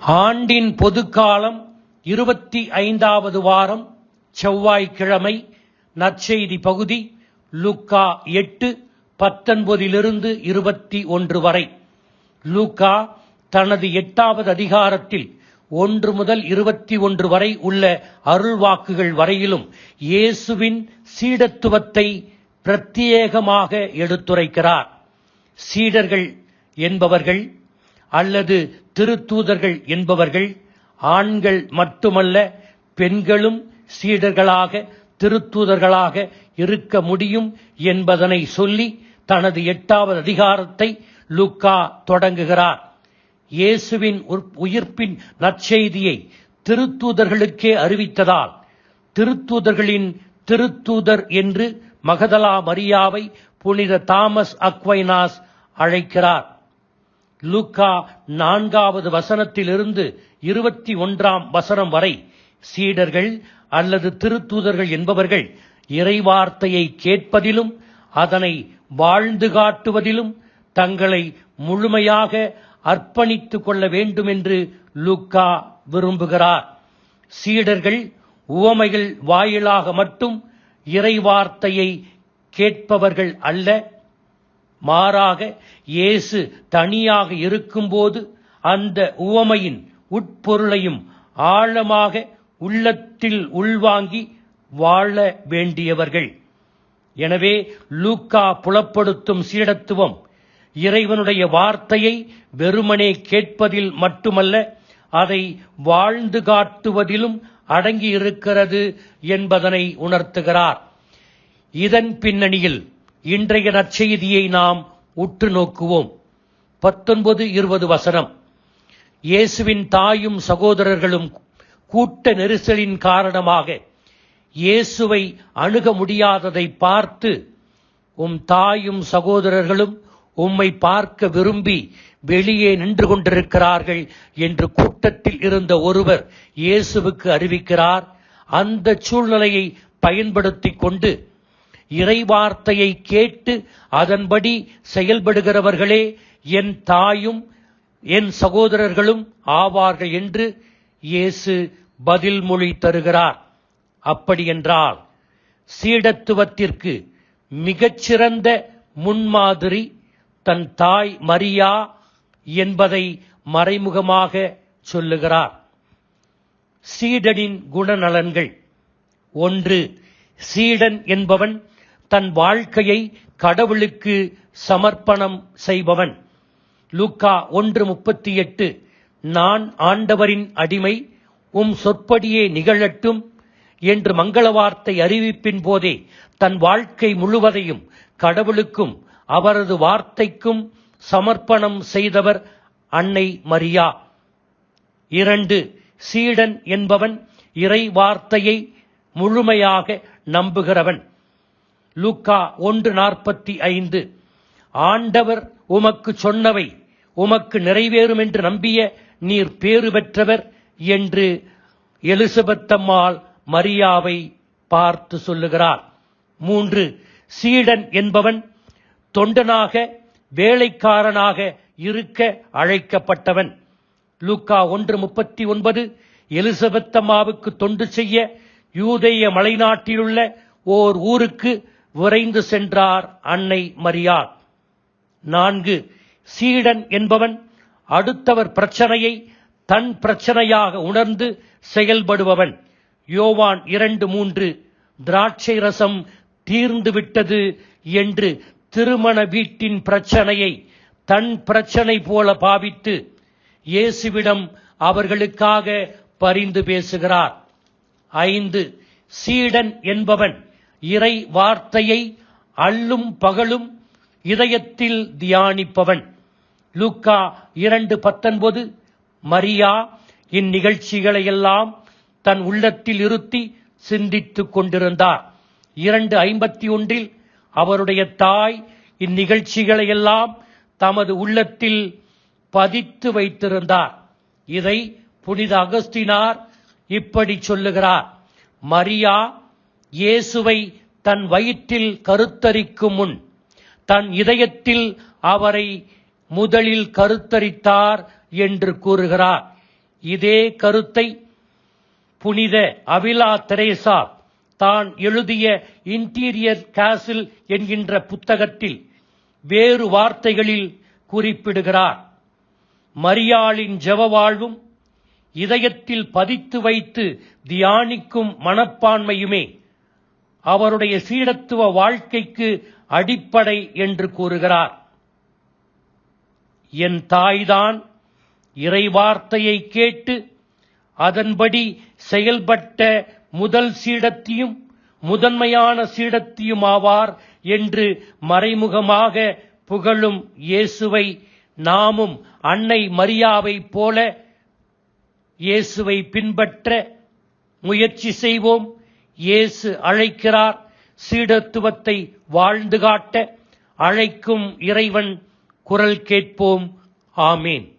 ஆண்டின் பொதுக்காலம் இருபத்தி ஐந்தாவது வாரம் செவ்வாய்க்கிழமை நற்செய்தி பகுதி லூக்கா எட்டு பத்தொன்பதிலிருந்து இருபத்தி ஒன்று வரை. லூக்கா தனது எட்டாவது அதிகாரத்தில் ஒன்று முதல் இருபத்தி ஒன்று வரை உள்ள அருள்வாக்குகள் வரையிலும் இயேசுவின் சீடத்துவத்தை பிரத்யேகமாக எடுத்துரைக்கிறார். சீடர்கள் என்பவர்கள் அல்லது திருத்தூதர்கள் என்பவர்கள் ஆண்கள் மட்டுமல்ல பெண்களும் சீடர்களாக திருத்தூதர்களாக இருக்க முடியும் என்பதனை சொல்லி தனது எட்டாவது அதிகாரத்தை லுக்கா தொடங்குகிறார். இயேசுவின் உற்- உயிர்ப்பின் நற்செய்தியை திருத்தூதர்களுக்கே அறிவித்ததால் திருத்தூதர்களின் திருத்தூதர் என்று மகதலா மரியாவை புனித தாமஸ் அக்வைனாஸ் அழைக்கிறார். லூக்கா நான்காவது வசனத்திலிருந்து இருபத்தி ஒன்றாம் வசனம் வரை சீடர்கள் அல்லது திருத்தூதர்கள் என்பவர்கள் இறைவார்த்தையை கேட்பதிலும் அதனை வாழ்ந்து காட்டுவதிலும் தங்களை முழுமையாக அர்ப்பணித்துக் கொள்ள வேண்டும் என்று லூக்கா விரும்புகிறார். சீடர்கள் உவமைகள் வாயிலாக மட்டும் இறைவார்த்தையை கேட்பவர்கள் அல்ல மாறாக இயேசு தனியாக இருக்கும்போது அந்த உவமையின் உட்பொருளையும் ஆழமாக உள்ளத்தில் உள்வாங்கி வாழ வேண்டியவர்கள். எனவே லூக்கா புலப்படுத்தும் சீடத்துவம் இறைவனுடைய வார்த்தையை வெறுமனே கேட்பதில் மட்டுமல்ல அதை வாழ்ந்து காட்டுவதிலும் அடங்கியிருக்கிறது என்பதனை உணர்த்துகிறார். இதன் பின்னணியில் இன்றைய நற்செய்தியை நாம் உற்று நோக்குவோம். பத்தொன்பது இருபது வசனம். இயேசுவின் தாயும் சகோதரர்களும் கூட்ட நெரிசலின் காரணமாக இயேசுவை அணுக முடியாததை பார்த்து உம் தாயும் சகோதரர்களும் உம்மை பார்க்க விரும்பி வெளியே நின்று கொண்டிருக்கிறார்கள் என்று கூட்டத்தில் இருந்த ஒருவர் இயேசுவுக்கு அறிவிக்கிறார். அந்த சூழ்நிலையை பயன்படுத்திக் கொண்டு இறைவார்த்தையை கேட்டு அதன்படி செயல்படுகிறவர்களே என் தாயும் என் சகோதரர்களும் ஆவார்கள் என்று இயேசு பதில் மொழி தருகிறார். அப்படியென்றால் சீடத்துவத்திற்கு மிகச்சிறந்த முன்மாதிரி தன் தாய் மரியா என்பதை மறைமுகமாக சொல்லுகிறார். சீடனின் குணநலன்கள். ஒன்று சீடன் என்பவன் தன் வாழ்க்கையை கடவுளுக்கு சமர்ப்பணம் செய்பவன். லூக்கா ஒன்று முப்பத்தி எட்டு நான் ஆண்டவரின் அடிமை உம் சொற்படியே நிகழட்டும் என்று மங்கள வார்த்தை அறிவிப்பின் போதே தன் வாழ்க்கை முழுவதையும் கடவுளுக்கும் அவரது வார்த்தைக்கும் சமர்ப்பணம் செய்தவர் அன்னை மரியா. இரண்டு சீடன் என்பவன் இறை வார்த்தையை முழுமையாக நம்புகிறவன். லூக்கா ஒன்று நாற்பத்தி ஐந்து. ஆண்டவர் உமக்கு சொன்னவை உமக்கு நிறைவேறும் என்று நம்பிய நீர் பேறு பெற்றவர் என்று எலிசபெத்தம்மாள் மரியாவை பார்த்து சொல்லுகிறார். மூன்று சீடன் என்பவன் தொண்டனாக வேலைக்காரனாக இருக்க அழைக்கப்பட்டவன். லூக்கா ஒன்று முப்பத்தி ஒன்பது எலிசபெத்தம்மாவுக்கு தொண்டு செய்ய யூதேய மலைநாட்டிலுள்ள ஓர் ஊருக்கு விரைந்து சென்றார் அன்னை மரியாள். நான்கு சீடன் என்பவன் அடுத்தவர் பிரச்சனையை தன் பிரச்சனையாக உணர்ந்து செயல்படுபவன். யோவான் இரண்டு மூன்று திராட்சை ரசம் தீர்ந்துவிட்டது என்று திருமண வீட்டின் பிரச்சனையை தன் பிரச்சனை போல பாவித்து இயேசுவிடம் அவர்களுக்காக பரிந்து பேசுகிறார். ஐந்து சீடன் என்பவன் இறை வார்த்தையை அள்ளும் பகலும் இதயத்தில் தியானிப்பவன். லூக்கா இரண்டு பத்தொன்பது மரியா இந்நிகழ்ச்சிகளை எல்லாம் தன் உள்ளத்தில் இருத்தி சிந்தித்துக் கொண்டிருந்தார். இரண்டு ஐம்பத்தி ஒன்றில் அவருடைய தாய் இந்நிகழ்ச்சிகளை எல்லாம் தமது உள்ளத்தில் பதித்து வைத்திருந்தார். இதை புனித அகஸ்தினார் இப்படி சொல்லுகிறார். மரியா இயேசுவை தன் வயிற்றில் கருத்தரிக்கும் முன் தன் இதயத்தில் அவரை முதலில் கருத்தரித்தார் என்று கூறுகிறார். இதே கருத்தை புனித அவிலா தெரேசா தான் எழுதிய இன்டீரியர் காசில் என்கின்ற புத்தகத்தில் வேறு வார்த்தைகளில் குறிப்பிடுகிறார். மரியாளின் ஜெவ வாழ்வும் இதயத்தில் பதித்து வைத்து தியானிக்கும் மனப்பான்மையுமே அவருடைய சீடத்துவ வாழ்க்கைக்கு அடிப்படை என்று கூறுகிறார். என் தாய்தான் இறைவார்த்தையை கேட்டு அதன்படி செயல்பட்ட முதல் சீடத்தியும் முதன்மையான சீடத்தியும் ஆவார் என்று மறைமுகமாக புகழும் இயேசுவை நாமும் அன்னை மரியாவைப் போல இயேசுவை பின்பற்ற முயற்சி செய்வோம். இயேசு அழைக்கிறார். சீடத்துவத்தை வாழ்ந்து காட்ட அழைக்கும் இறைவன் குரல் கேட்போம். ஆமீன்.